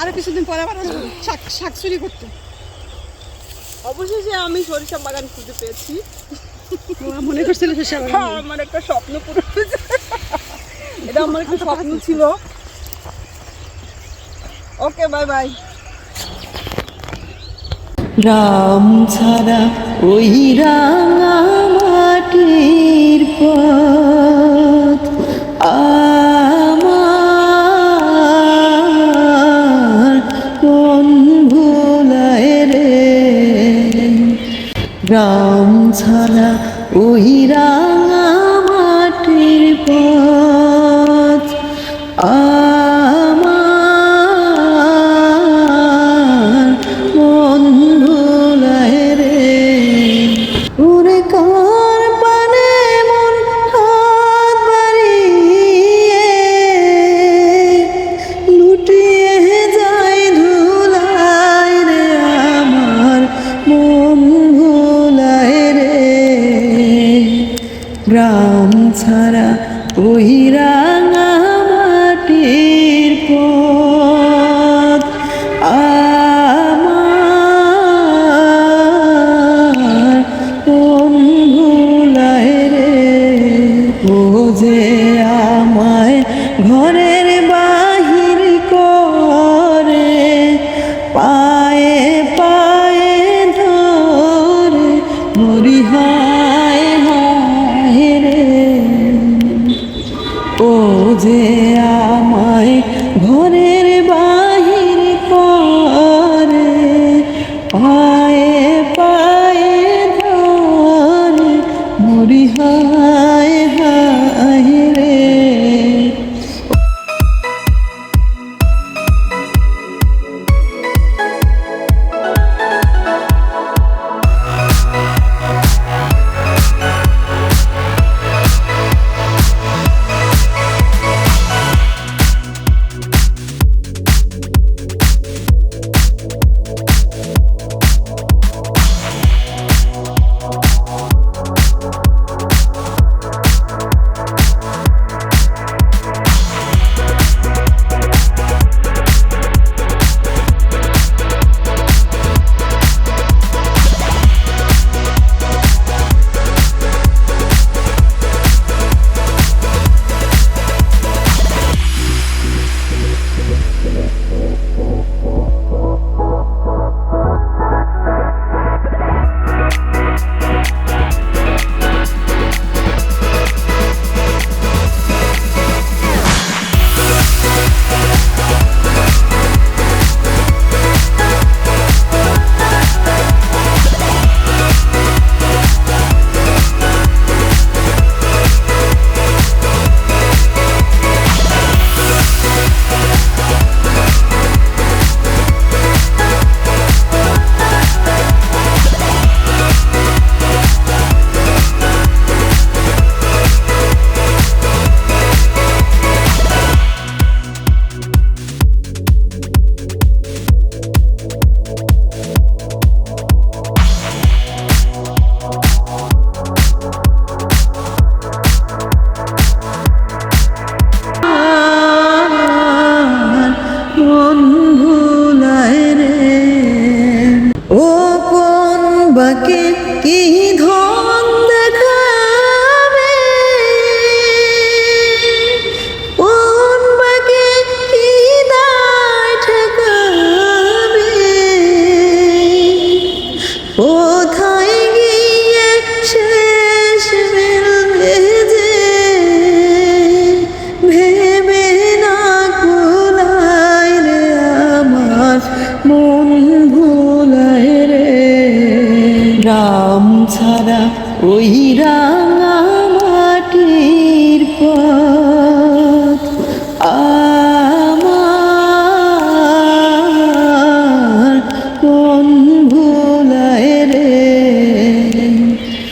আরও কিছুদিন পরে আবার আসব। শাক শাক চুরি করতে। অবশেষে আমি সরিষা বাগান খুঁজে পেয়েছি। মনে করছিল সে হ্যাঁ, আমার একটা স্বপ্ন পূরণ হয়েছে। এটা আমার একটা স্বপ্ন ছিল। Okay bye bye. রাম ছাড়া ওই রাঙা মাটির রাম ছাড়া ওই রাঙা গ্রাম ছাড়া ওই রাঙা মাটির পথ আমার কোন রে যে আমায় ঘরের বাহির মরি ওই রাঙা